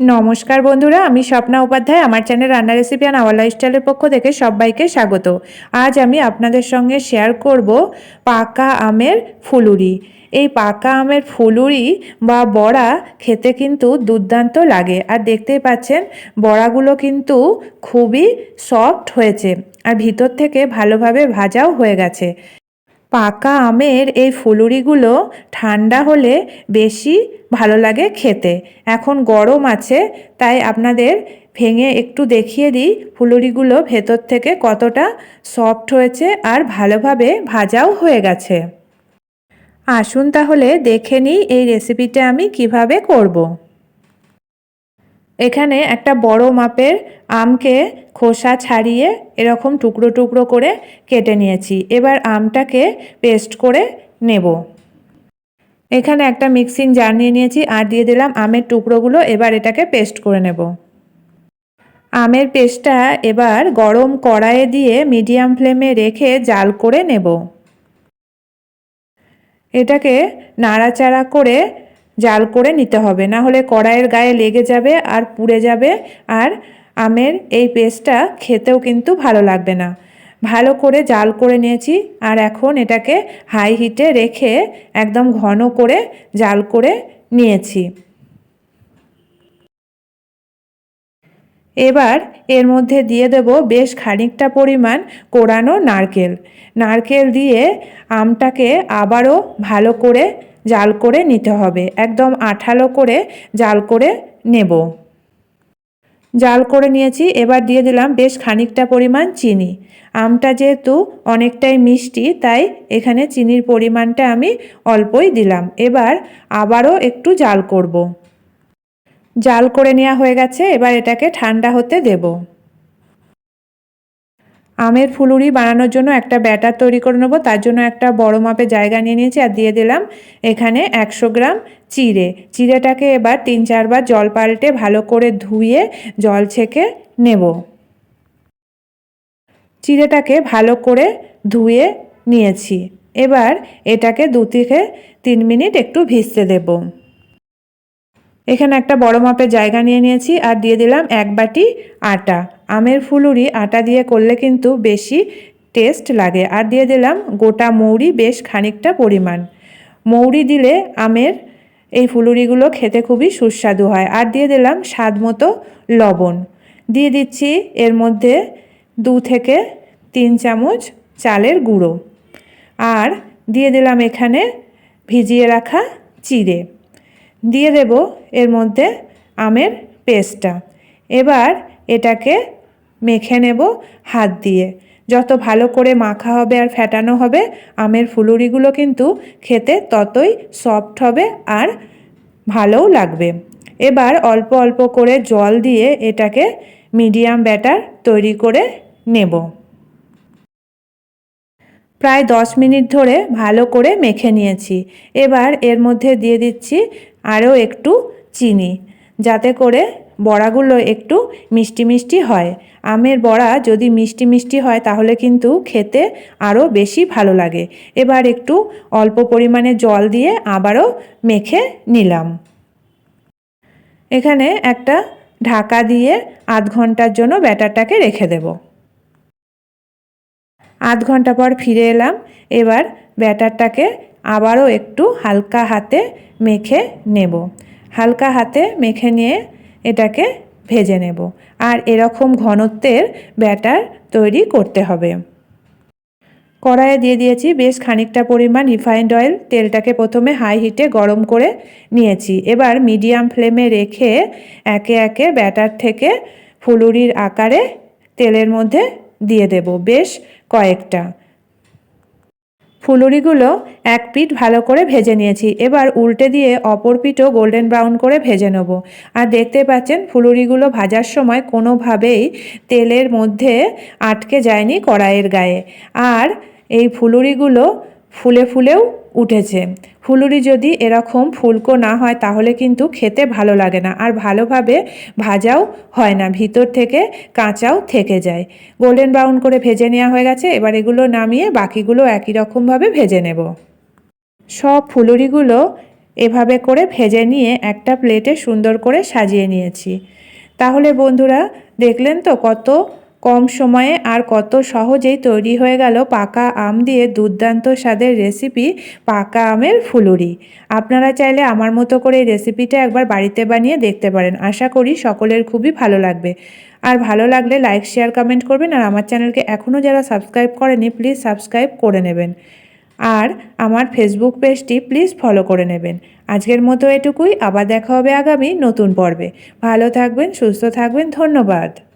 নমস্কার বন্ধুরা, আমি স্বপ্না উপাধ্যায়। আমার চ্যানেল রান্না রেসিপি অ্যান্ড আওয়ার লাইফস্টাইলের পক্ষ থেকে সবাইকে স্বাগত। আজ আমি আপনাদের সঙ্গে শেয়ার করব পাকা আমের ফুলুরি। এই পাকা আমের ফুলুরি বা বড়া খেতে কিন্তু দুর্দান্ত লাগে। আর দেখতেই পাচ্ছেন, বড়াগুলো কিন্তু খুবই সফট হয়েছে। আর ভিতর থেকে ভালোভাবে ভাজাও হয়ে গেছে। পাকা আমের এই ফুলুরিগুলো ঠান্ডা হলে বেশি ভালো লাগে খেতে এখন গরম আছে, তাই আপনাদের ভেঙে একটু দেখিয়ে দিই ফুলুরিগুলো ভেতর থেকে কতটা সফট হয়েছে আর ভালোভাবে ভাজাও হয়ে গেছে আসুন তাহলে দেখে নিই এই রেসিপিটা আমি কীভাবে করব। এখানে একটা বড় মাপের আমকে খোসা ছাড়িয়ে এরকম টুকরো টুকরো করে কেটে নিয়েছি। এবার আমটাকে পেস্ট করে নেব। এখানে একটা মিক্সিং জার নিয়ে নিয়েছি আর দিয়ে দিলাম আমের টুকরোগুলো, এবার এটাকে পেস্ট করে নেব। আমের পেস্টটা এবার গরম কড়াইয়ে দিয়ে মিডিয়াম ফ্লেমে রেখে জাল করে নেব। এটাকে নাড়াচাড়া করে জাল করে নিতে হবে। না হলে কড়াইয়ের গায়ে লেগে যাবে আর পুড়ে যাবে আর আমের এই পেস্টটা খেতেও কিন্তু ভালো লাগবে না। ভালো করে জাল করে নিয়েছি আর এখন এটাকে হাই হিটে রেখে একদম ঘন করে জাল করে নিয়েছি। এবার এর মধ্যে দিয়ে দেব বেশ খানিকটা পরিমাণ কোরানো নারকেল। নারকেল দিয়ে আমটাকে আবারও ভালো করে জাল করে নিতে হবে। একদম আঠালো করে জাল করে নেব। জাল করে নিয়েছি, এবার দিয়ে দিলাম বেশ খানিকটা পরিমাণ চিনি। আমটা যেহেতু অনেকটাই মিষ্টি, তাই এখানে চিনির পরিমাণটা আমি অল্পই দিলাম। এবার আবারও একটু জাল করব। জাল করে নেওয়া হয়ে গেছে, এবার এটাকে ঠান্ডা হতে দেবো। আমের ফুলুরি বানানোর জন্য একটা ব্যাটার তৈরি করে নেব। তার জন্য একটা বড় মাপে জায়গা নিয়ে নিয়েছি আর দিয়ে দিলাম এখানে একশো গ্রাম চিড়ে। চিড়েটাকে এবার তিন চারবার জল পাল্টে ভালো করে ধুয়ে জল ছেঁকে নেব। চিড়েটাকে ভালো করে ধুয়ে নিয়েছি। এবার এটাকে দু থেকে তিন মিনিট একটু ভিজতে দেবো। এখানে একটা বড় মাপের জায়গা নিয়ে নিয়েছি আর দিয়ে দিলাম এক বাটি আটা। আমের ফুলুরি আটা দিয়ে করলে কিন্তু বেশি টেস্ট লাগে। আর দিয়ে দিলাম গোটা মৌরি বেশ খানিকটা পরিমাণ। মৌরি দিলে আমের এই ফুলুরিগুলো খেতে খুবই সুস্বাদু হয়। আর দিয়ে দিলাম স্বাদ মতো লবণ। দিয়ে দিচ্ছি এর মধ্যে দু থেকে তিন চামচ চালের গুঁড়ো। আর দিয়ে দিলাম এখানে ভিজিয়ে রাখা চিড়ে। দিয়ে দেব এর মধ্যে আমের পেস্টটা। এবার এটাকে মেখে নেব হাত দিয়ে। যত ভালো করে মাখা হবে আর ফ্যাটানো হবে, আমের ফুলুরিগুলো কিন্তু খেতে ততই সফট হবে আর ভালোও লাগবে। এবার অল্প অল্প করে জল দিয়ে এটাকে মিডিয়াম ব্যাটার তৈরি করে নেব। প্রায় দশ মিনিট ধরে ভালো করে মেখে নিয়েছি। এবার এর মধ্যে দিয়ে দিচ্ছি আরও একটু চিনি। যাতে করে বড়াগুলো একটু মিষ্টি মিষ্টি হয়। আমের বড়া যদি মিষ্টি মিষ্টি হয়, তাহলে কিন্তু খেতে আরও বেশি ভালো লাগে। এবার একটু অল্প পরিমাণে জল দিয়ে আবারও মেখে নিলাম। এখানে একটা ঢাকা দিয়ে আধ ঘণ্টার জন্য ব্যাটারটাকে রেখে দেব। আধ ঘণ্টা পর ফিরে এলাম। এবার ব্যাটারটাকে আবারও একটু হালকা হাতে মেখে নেব। হালকা হাতে মেখে নিয়ে এটাকে ভেজে নেব। আর এরকম ঘনত্বের ব্যাটার তৈরি করতে হবে। কড়াইয়ে দিয়ে দিয়েছি বেশ খানিকটা পরিমাণ রিফাইন্ড অয়েল। তেলটাকে প্রথমে হাই হিটে গরম করে নিয়েছি। এবার মিডিয়াম ফ্লেমে রেখে একে একে ব্যাটার থেকে ফুলুরির আকারে তেলের মধ্যে দিয়ে দেব বেশ কয়েকটা। ফুলুরিগুলো এক পিঠ ভালো করে ভেজে নিয়েছি। এবার উল্টে দিয়ে অপর পিঠও গোল্ডেন ব্রাউন করে ভেজে নেব। আর দেখতে পাচ্ছেন, ফুলুরিগুলো ভাজার সময় কোনোভাবেই তেলের মধ্যে আটকে যায়নি কড়াইয়ের গায়ে। আর এই ফুলুরিগুলো ফুলে ফুলেও উঠেছে। ফুলুরি যদি এরকম ফুলকো না হয়, তাহলে কিন্তু খেতে ভালো লাগে না। আর ভালোভাবে ভাজাও হয় না, ভিতর থেকে কাঁচাও থেকে যায়। গোল্ডেন ব্রাউন করে ভেজে নেওয়া হয়ে গেছে, এবার এগুলো নামিয়ে বাকিগুলো একই রকমভাবে ভেজে নেব। সব ফুলুরিগুলো এভাবে করে ভেজে নিয়ে একটা প্লেটে সুন্দর করে সাজিয়ে নিয়েছি। তাহলে বন্ধুরা, দেখলেন তো কত কম সময়ে আর কত সহজেই তৈরি হয়ে গেল পাকা আম দিয়ে দুর্দান্ত স্বাদের রেসিপি পাকা আমের ফুলুরি। আপনারা চাইলে আমার মতো করে এই রেসিপিটা একবার বাড়িতে বানিয়ে দেখতে পারেন। আশা করি সকলের খুবই ভালো লাগবে। আর ভালো লাগলে লাইক, শেয়ার, কমেন্ট করবেন। আর আমার চ্যানেলকে এখনও যারা সাবস্ক্রাইব করেনি, প্লিজ সাবস্ক্রাইব করে নেবেন। আর আমার ফেসবুক পেজটি প্লিজ ফলো করে নেবেন। আজকের মতো এটুকুই। আবার দেখা হবে আগামী নতুন পর্বে। ভালো থাকবেন, সুস্থ থাকবেন। ধন্যবাদ।